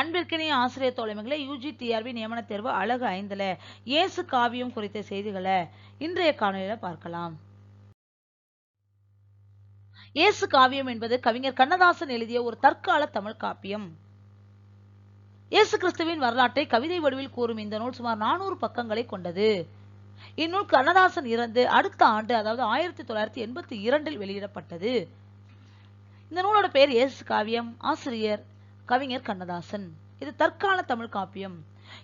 அன்பிற்கினிய ஆசிரியர் தோழமைகளை UG TRP நியமன தேர்வு அழகு ஐந்துல. இயேசு காவியம் குறித்த செய்திகளை இன்றைய காணொலியில பார்க்கலாம். இயேசு காவியம் என்பது கவிஞர் கண்ணதாசன் எழுதிய ஒரு தற்கால தமிழ் காப்பியம். இயேசு கிறிஸ்துவின் வரலாற்றை கவிதை வடிவில் கூறும் இந்த நூல் சுமார் நானூறு பக்கங்களை கொண்டது. இந்நூல் கண்ணதாசன் இறந்து அடுத்த ஆண்டு அதாவது ஆயிரத்தி தொள்ளாயிரத்தி எண்பத்தி இரண்டில் வெளியிடப்பட்டது. இந்த நூலோட பெயர் இயேசு காவியம். ஆசிரியர் கவிஞர் கண்ணதாசன். இது தற்கால தமிழ் காப்பியம்.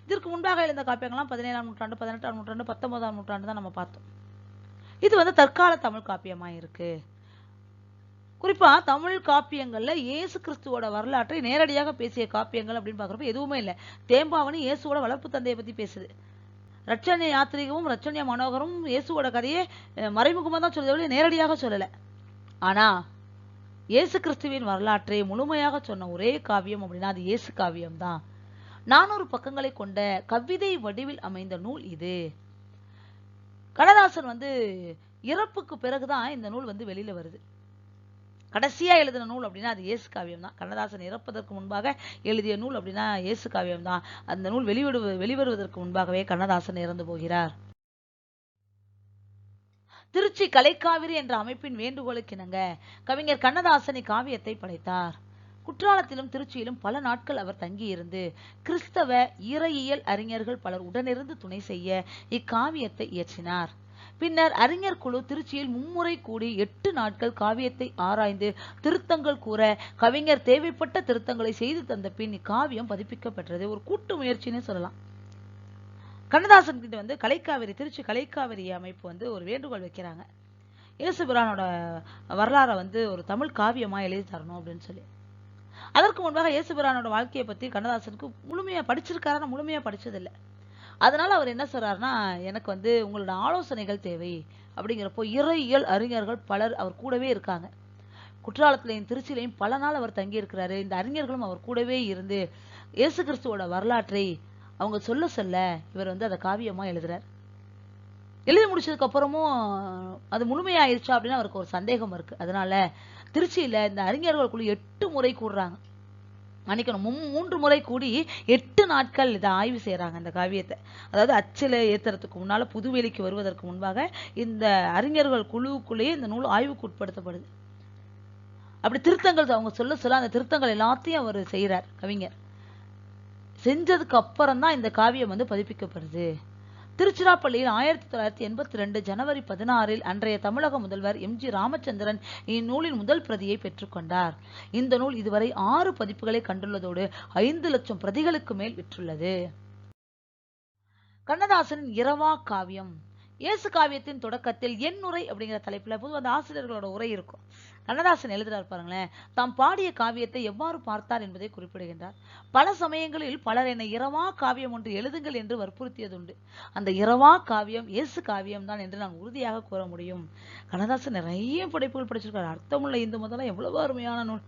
இதற்கு முன்பாக எழுந்த காப்பியங்கள்லாம் பதினேழாம் நூற்றாண்டு பதினெட்டாம் நூற்றாண்டு பத்தொன்பதாம் நூற்றாண்டு தான் நம்ம பார்த்தோம். இது வந்து தற்கால தமிழ் காப்பியமா இருக்கு குறிப்பா தமிழ் காப்பியங்கள்ல இயேசு கிறிஸ்துவோட வரலாற்றை நேரடியாக பேசிய காப்பியங்கள் அப்படின்னு பாக்குறப்ப எதுவுமே இல்லை. தேம்பாவணி இயேசுவோட வளர்ப்பு தந்தையை பத்தி பேசுது. ரட்சண்ய யாத்திரிகவும் ரட்சண்ய மனோகரும் இயேசுவோட கதையை மறைமுகமா தான் சொல்லுது நேரடியாக சொல்லலை. ஆனா இயேசு கிறிஸ்துவின் வரலாற்றை முழுமையாக சொன்ன ஒரே காவியம் அப்படின்னா அது இயேசு காவியம் தான் நானூறு பக்கங்களை கொண்ட கவிதை வடிவில் அமைந்த நூல் இது. கண்ணதாசன் வந்து இறப்புக்கு பிறகுதான் இந்த நூல் வந்து வெளியில வருது. கடைசியா எழுதின நூல் அப்படின்னா அது இயேசு காவியம் தான் கண்ணதாசன் இறப்பதற்கு முன்பாக எழுதிய நூல் அப்படின்னா இயேசு காவியம் தான் அந்த நூல் வெளிவிடு வெளிவருவதற்கு முன்பாகவே கண்ணதாசன் இறந்து போகிறார். திருச்சி கலைக்காவிரி என்ற அமைப்பின் வேண்டுகோளுக்கு இணங்க கவிஞர் கண்ணதாசன் இக்காவியத்தை படைத்தார். குற்றாலத்திலும் திருச்சியிலும் பல நாட்கள் அவர் தங்கியிருந்து கிறிஸ்தவ இறையியல் அறிஞர்கள் பலர் உடனிருந்து துணை செய்ய இக்காவியத்தை இயற்றினார். பின்னர் அறிஞர் குழு திருச்சியில் மும்முறை கூடி எட்டு நாட்கள் காவியத்தை ஆராய்ந்து திருத்தங்கள் கூற கவிஞர் தேவைப்பட்ட திருத்தங்களை செய்து தந்த பின் இக்காவியம் பதிப்பிக்கப்பெற்றது. ஒரு கூட்டு முயற்சின்னு சொல்லலாம். கண்ணதாசன் கிட்ட வந்து கலைக்காவிரி திருச்சி கலைக்காவிரி அமைப்பு வந்து ஒரு வேண்டுகோள் வைக்கிறாங்க. இயேசுபிரானோட வரலாறை வந்து ஒரு தமிழ் காவியமாக எழுதி தரணும் அப்படின்னு சொல்லி. அதற்கு முன்பாக இயேசுபிரானோட வாழ்க்கையை பற்றி கண்ணதாசனுக்கு முழுமையாக படிச்சிருக்காரா முழுமையாக படித்ததில்லை அதனால் அவர் என்ன சொல்கிறாருன்னா எனக்கு வந்து உங்களோட ஆலோசனைகள் தேவை அப்படிங்கிறப்போ இறையியல் அறிஞர்கள் பலர் அவர் கூடவே இருக்காங்க. குற்றாலத்திலையும் திருச்சியிலையும் பல நாள் அவர் தங்கியிருக்கிறாரு. இந்த அறிஞர்களும் அவர் கூடவே இருந்து இயேசு கிறிஸ்துவோட வரலாற்றை அவங்க சொல்ல சொல்ல இவர் வந்து அதை காவியமாக எழுதுறார். எழுதி முடிச்சதுக்கு அப்புறமும் அது முழுமையாயிருச்சா அப்படின்னு அவருக்கு ஒரு சந்தேகம் இருக்கு. அதனால திருச்சியில இந்த அறிஞர்கள் குழு எட்டு முறை கூடுறாங்க மன்னிக்கணும் மூன்று முறை கூடி எட்டு நாட்கள் இதை ஆய்வு செய்கிறாங்க இந்த காவியத்தை. அதாவது அச்சில் ஏத்துறதுக்கு முன்னால் புதுவெளிக்கு வருவதற்கு முன்பாக இந்த அறிஞர்கள் குழுவுக்குள்ளேயே இந்த நூல் ஆய்வுக்கு உட்படுத்தப்படுது. அப்படி திருத்தங்கள் அவங்க சொல்ல சொல்ல அந்த திருத்தங்கள் எல்லாத்தையும் அவர் செய்கிறார் கவிஞர். செஞ்சதுக்கு அப்புறம் தான் இந்த காவியம் வந்து பதிப்பிக்கப்படுது. திருச்சிராப்பள்ளியில் ஆயிரத்தி தொள்ளாயிரத்தி எண்பத்தி ரெண்டு ஜனவரி பதினாறில் அன்றைய தமிழக முதல்வர் எம் ஜி ராமச்சந்திரன் இந்நூலின் முதல் பிரதியை பெற்றுக்கொண்டார் இந்த நூல் இதுவரை ஆறு பதிப்புகளை கண்டுள்ளதோடு ஐந்து லட்சம் பிரதிகளுக்கு மேல் விற்றுள்ளது. கண்ணதாசனின் இரவா காவியம். இயேசு காவியத்தின் தொடக்கத்தில் என் உரை அப்படிங்கிற தலைப்பில் பொதுவாக அந்த ஆசிரியர்களோட உரை இருக்கும். கண்ணதாசன் எழுதுறாரு பாருங்களேன் தாம் பாடிய காவியத்தை எவ்வாறு பார்த்தார் என்பதை குறிப்பிடுகின்றார். பல சமயங்களில் பலர் என்னை இரவா காவியம் ஒன்று எழுதுங்கள் என்று வற்புறுத்தியதுண்டு. அந்த இரவா காவியம் இயேசு காவியம் தான் என்று நான் உறுதியாக கூற முடியும். கண்ணதாசன் நிறைய படைப்புகள் படிச்சிருக்காரு. அர்த்தமுள்ள இந்து முதல்ல எவ்வளவு அருமையான நூல்.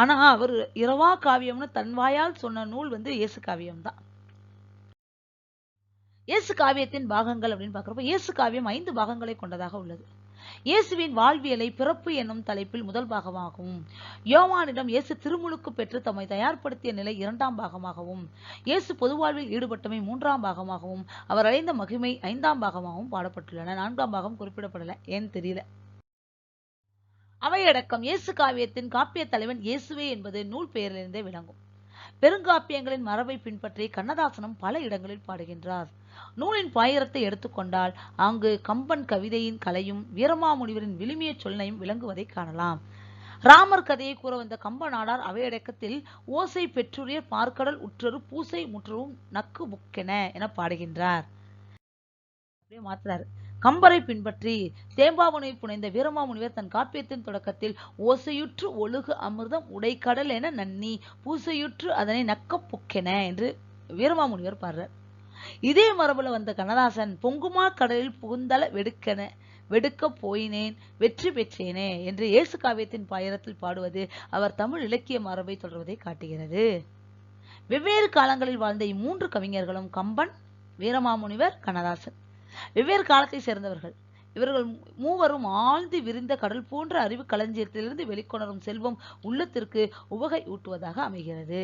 ஆனால் அவர் இரவா காவியம்னு தன்வாயால் சொன்ன நூல் வந்து இயேசு காவியம் தான் இயேசு காவியத்தின் பாகங்கள் அப்படின்னு பாக்குறப்ப இயேசு காவியம் ஐந்து பாகங்களை கொண்டதாக உள்ளது. இயேசுவின் வாழ்வியலை பிறப்பு என்னும் தலைப்பில் முதல் பாகமாகவும் யோவானிடம் இயேசு திருமுழுக்கு பெற்று தம்மை தயார்படுத்திய நிலை இரண்டாம் பாகமாகவும் இயேசு பொதுவாழ்வில் ஈடுபட்டமை மூன்றாம் பாகமாகவும் அவர் அடைந்த மகிமை ஐந்தாம் பாகமாகவும் பாடப்பட்டுள்ளன. நான்காம் பாகம் குறிப்பிடப்படல ஏன் தெரியல. அவையடக்கம் இயேசு காவியத்தின் காப்பிய தலைவன் இயேசுவே என்பது நூல் பெயரிலிருந்தே விளங்கும். பெருங்காப்பியங்களின் மரபை பின்பற்றி கண்ணதாசனம் பல இடங்களில் பாடுகின்றார். நூலின் பாயிரத்தை எடுத்துக்கொண்டால் அங்கு கம்பன் கவிதையின் கலையும் வீரமாமுனிவரின் விழுமிய சொல்லையும் விளங்குவதை காணலாம். ராமர் கதையை கூற வந்த கம்ப நாடார் அவையடக்கத்தில் ஓசை பெற்றுரிய பார்க்கடல் உற்றரு பூசை முற்றவும் நக்கு புக்கென என பாடுகின்றார். அப்படியே மாத்துறாரு. கம்பரை பின்பற்றி தேம்பாவனை புனைந்த வீரமாமுனிவர் தன் காப்பியத்தின் தொடக்கத்தில் ஓசையுற்று ஒழுகு அமிர்தம் உடைக்கடல் என நன்னி பூசையுற்று அதனை நக்கப் புக்கென என்று வீரமாமுனிவர் பாடுறார். இதே மரபுல வந்த கண்ணதாசன் பொங்குமா கடலில் புகுந்தல வெடுக்கன வெடுக்க போயினேன் வெற்றி பெற்றேனே என்று இயேசு காவியத்தின் பாயிரத்தில் பாடுவது அவர் தமிழ் இலக்கிய மரபை தொடர்வதை காட்டுகிறது. வெவ்வேறு காலங்களில் வாழ்ந்த இம்மூன்று கவிஞர்களும் கம்பன் வீரமாமுனிவர் கண்ணதாசன். வெவ்வேறு காலத்தை சேர்ந்தவர்கள். இவர்கள் மூவரும் ஆழ்ந்து விரிந்த கடல் போன்ற அறிவு களஞ்சியத்திலிருந்து வெளிக்கொணரும் செல்வம் உள்ளத்திற்கு உவகை ஊட்டுவதாக அமைகிறது.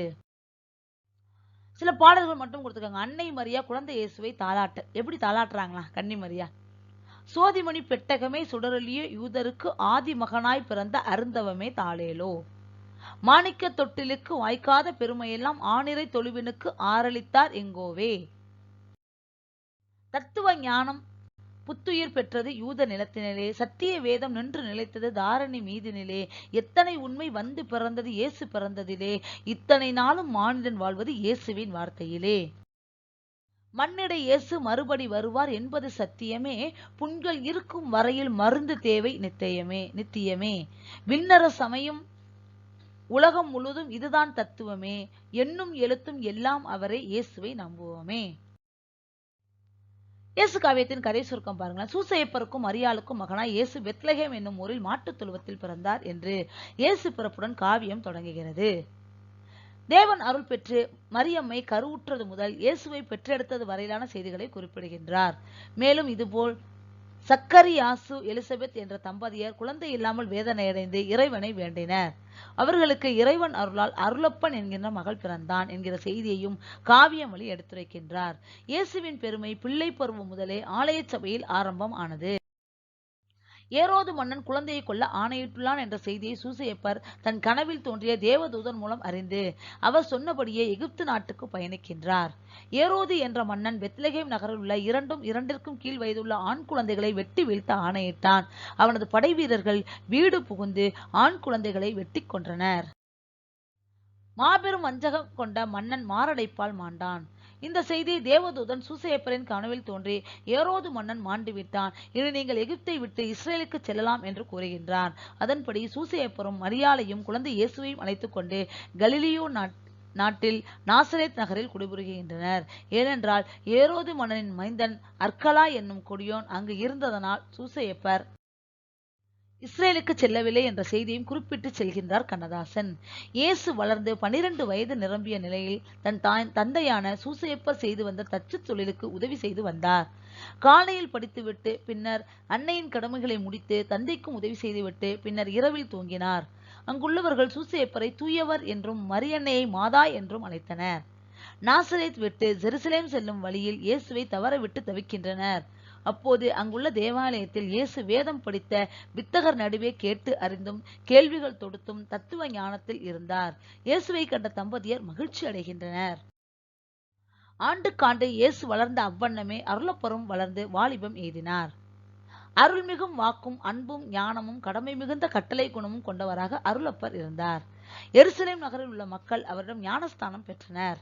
சில பாடல்கள் மட்டும் கொடுத்துருக்காங்க அன்னை மரியா குழந்தை இயேசுவை தாலாட்ட எப்படி தாளாட்டுறாங்களா? கன்னி மரியா. சோதிமணி பெட்டகமே சுடரொலிய யூதருக்கு ஆதி மகனாய் பிறந்த அருந்தவமே தாளேலோ. மாணிக்க தொட்டிலுக்கு வாய்க்காத பெருமையெல்லாம் ஆணிரை தொழுவினுக்கு ஆரளித்தார் எங்கோவே. தத்துவ ஞானம் புத்துயிர் பெற்றது யூத நிலத்தினிலே. சத்திய வேதம் நின்று நிலைத்தது தாரணி மீதினிலே. எத்தனை உண்மை வந்து பிறந்தது இயேசு பிறந்ததிலே. இத்தனை நாளும் மானிடன் வாழ்வது இயேசுவின் வார்த்தையிலே. மண்ணிட இயேசு மறுபடி வருவார் என்பது சத்தியமே. புண்கள் இருக்கும் வரையில் மருந்து தேவை நித்தியமே நித்தியமே. விண்ணர சமயம் உலகம் முழுதும் இதுதான் தத்துவமே. எண்ணும் எழுத்தும் எல்லாம் அவரை இயேசுவை நம்புவோமே. இயேசு காவியத்தின் கதை சுருக்கம் பாருங்களேன். சூசையப்பருக்கும் மரியாளுக்கும் மகனாய் இயேசு வெத்லகேம் என்னும் ஊரில் மாட்டுத் தொழுவத்தில் பிறந்தார் என்று இயேசு பிறப்புடன் காவியம் தொடங்குகிறது. தேவன் அருள் பெற்று மரியம்மை கருவுற்றது முதல் இயேசுவை பெற்றெடுத்தது வரையிலான செய்திகளை குறிப்பிடுகின்றார். மேலும் இதுபோல் சக்கரியாசு எலிசபெத் என்ற தம்பதியர் குழந்தை இல்லாமல் வேதனையடைந்து இறைவனை வேண்டினர். அவர்களுக்கு இறைவன் அருளால் அருளப்பன் என்கின்ற மகள் பிறந்தான் என்கிற செய்தியையும் காவியம் வழி எடுத்துரைக்கின்றார். இயேசுவின் பெருமை பிள்ளை பருவம் முதலே ஆலய சபையில் ஆரம்பம் ஆனது. ஏரோது மன்னன் குழந்தையை கொல்ல ஆணையிட்டுள்ளான் என்ற செய்தியை சூசையப்பர் தன் கனவில் தோன்றிய தேவதூதன் மூலம் அறிந்து அவர் சொன்னபடியே எகிப்து நாட்டுக்கு பயணிக்கின்றார். ஏரோது என்ற மன்னன் பெத்லகேம் நகரில் உள்ள இரண்டும் இரண்டிற்கும் கீழ் வயதுள்ள ஆண் குழந்தைகளை வெட்டி வீழ்த்த ஆணையிட்டான். அவனது படை வீரர்கள் வீடு புகுந்து ஆண் குழந்தைகளை வெட்டி கொன்றனர். மாபெரும் வஞ்சகம் கொண்ட மன்னன் மாரடைப்பால் மாண்டான். இந்த செய்தி தேவதூதன் சூசையப்பரின் கனவில் தோன்றி ஏரோது மன்னன் மாண்டு விட்டான் இனி நீங்கள் எகிப்தை விட்டு இஸ்ரேலுக்கு செல்லலாம் என்று கூறுகின்றான். அதன்படி சூசையப்பரும் மரியாளையும் குழந்தை இயேசுவையும் அழைத்துக் கொண்டு கலிலியோ நாட் நாட்டில் நாசரேத் நகரில் குடிபுரிகின்றனர். ஏனென்றால் ஏரோது மன்னனின் மைந்தன் அர்க்கலா என்னும் கொடியோன் அங்கு இருந்ததனால் சூசையப்பர் இஸ்ரேலுக்கு செல்லவில்லை என்ற செய்தியும் குறிப்பிட்டு செல்கின்றார் கண்ணதாசன். இயேசு வளர்ந்து பனிரெண்டு வயது நிரம்பிய நிலையில் தன் தாய் தந்தையான சூசையப்பர் செய்து வந்த தச்சு தொழிலுக்கு உதவி செய்து வந்தார். காலையில் படித்துவிட்டு பின்னர் அன்னையின் கடமைகளை முடித்து தந்தைக்கும் உதவி செய்துவிட்டு பின்னர் இரவில் தூங்கினார். அங்குள்ளவர்கள் சூசையப்பரை தூயவர் என்றும் மரியன்னையை மாதா என்றும் அழைத்தனர். நாசரேத் விட்டு ஜெருசலேம் செல்லும் வழியில் இயேசுவை தவறவிட்டு தவிக்கின்றனர். அப்போது அங்குள்ள தேவாலயத்தில் இயேசு வேதம் படித்த வித்தகர் நடுவே கேட்டு அறிந்தும் கேள்விகள் தொடுத்தும் தத்துவ ஞானத்தில் இருந்தார். இயேசுவை கண்ட தம்பதியர் மகிழ்ச்சி அடைகின்றனர். ஆண்டுக்காண்டு இயேசு வளர்ந்த அவ்வண்ணமே அருளப்பரும் வளர்ந்து வாலிபம் எய்தினார். அருள்மிகும் வாக்கும் அன்பும் ஞானமும் கடமை மிகுந்த கட்டளை குணமும் கொண்டவராக அருளப்பர் இருந்தார். எருசலேம் நகரில் உள்ள மக்கள் அவரிடம் ஞானஸ்தானம் பெற்றனர்.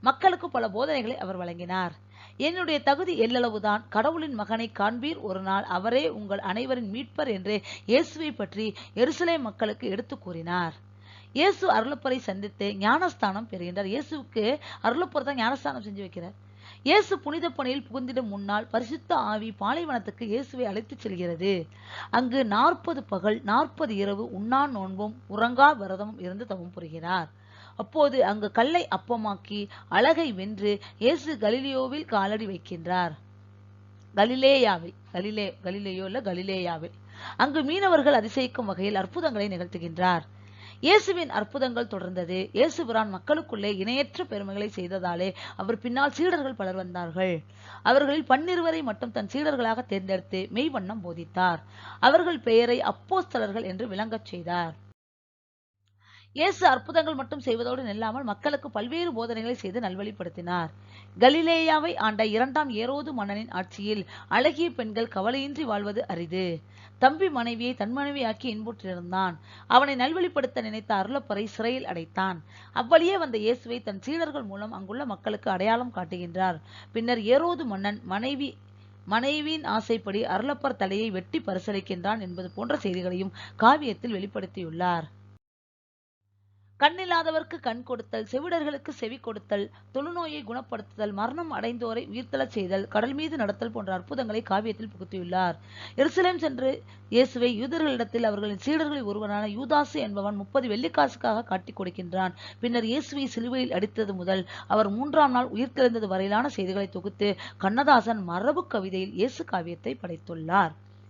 மக்களுக்கு பல போதனைகளை அவர் வழங்கினார். என்னுடைய தகுதி எல்லளவுதான். கடவுளின் மகனை காண்பீர். ஒரு நாள் அவரே உங்கள் அனைவரின் மீட்பர் என்று இயேசுவை பற்றி எருசலே மக்களுக்கு எடுத்து கூறினார். இயேசு அருளப்பரை சந்தித்து ஞானஸ்தானம் பெறுகின்றார். இயேசுவுக்கு அருளப்பர் தான் ஞானஸ்தானம் செஞ்சு வைக்கிறார். இயேசு புனித பணியில் புகுந்திடும் முன்னால் பரிசுத்த ஆவி பாலைவனத்துக்கு இயேசுவை அழைத்துச் செல்கிறது. அங்கு நாற்பது பகல் நாற்பது இரவு உண்ணா நோன்பும் உறங்கா விரதமும் இருந்து தவம் புரிகிறார். அப்போது அங்கு கல்லை அப்பமாக்கி அழகை வென்று இயேசு கலிலியோவில் காலடி வைக்கின்றார். கலிலேயாவில் கலிலே கலிலேயோ இல்ல கலிலேயாவில். அங்கு மீனவர்கள் அதிசயிக்கும் வகையில் அற்புதங்களை நிகழ்த்துகின்றார். இயேசுவின் அற்புதங்கள் தொடர்ந்தது. இயேசுபிரான் மக்களுக்குள்ளே இணையற்ற பெருமைகளை செய்ததாலே அவர் பின்னால் சீடர்கள் பலர் வந்தார்கள். அவர்களில் பன்னிருவரை மட்டும் தன் சீடர்களாக தேர்ந்தெடுத்து மெய்வண்ணம் போதித்தார். அவர்கள் பெயரை அப்போஸ்தலர்கள் என்று விளங்கச் செய்தார். இயேசு அற்புதங்கள் மட்டும் செய்வதோடு நில்லாமல் மக்களுக்கு பல்வேறு போதனைகளை செய்து நல்வழிப்படுத்தினார். கலிலேயாவை ஆண்ட இரண்டாம் ஏரோது மன்னனின் ஆட்சியில் அழகிய பெண்கள் கவலையின்றி வாழ்வது அரிது. தம்பி மனைவியை தன் மனைவியாக்கி இன்புற்றிருந்தான். அவனை நல்வழிப்படுத்த நினைத்த அருளப்பரை சிறையில் அடைத்தான். அவ்வழியே வந்த இயேசுவை தன் சீடர்கள் மூலம் அங்குள்ள மக்களுக்கு அடையாளம் காட்டுகின்றார். பின்னர் ஏரோது மன்னன் மனைவி மனைவியின் ஆசைப்படி அருளப்பர் தலையை வெட்டி பரிசளிக்கின்றான் என்பது போன்ற செய்திகளையும் காவியத்தில் வெளிப்படுத்தியுள்ளார். கண்ணில்லாதவர்க்கு கண் கொடுத்தல் செவிடர்களுக்கு செவி கொடுத்தல் தொழுநோயை குணப்படுத்துதல் மரணம் அடைந்தோரை உயிர்த்தலச் செய்தல் கடல் மீது நடத்தல் போன்ற அற்புதங்களை காவியத்தில் புகுத்தியுள்ளார். எருசலேம் சென்று இயேசுவை யூதர்களிடத்தில் அவர்களின் சீடர்களில் ஒருவனான யூதாசு என்பவன் முப்பது வெள்ளிக்காசுக்காக காட்டிக் கொடுக்கின்றான். பின்னர் இயேசுவை சிலுவையில் அடித்தது முதல் அவர் மூன்றாம் நாள் உயிர்த்தெழுந்தது வரையிலான செய்திகளை தொகுத்து கண்ணதாசன் மரபு கவிதையில் இயேசு காவியத்தை படைத்துள்ளார்.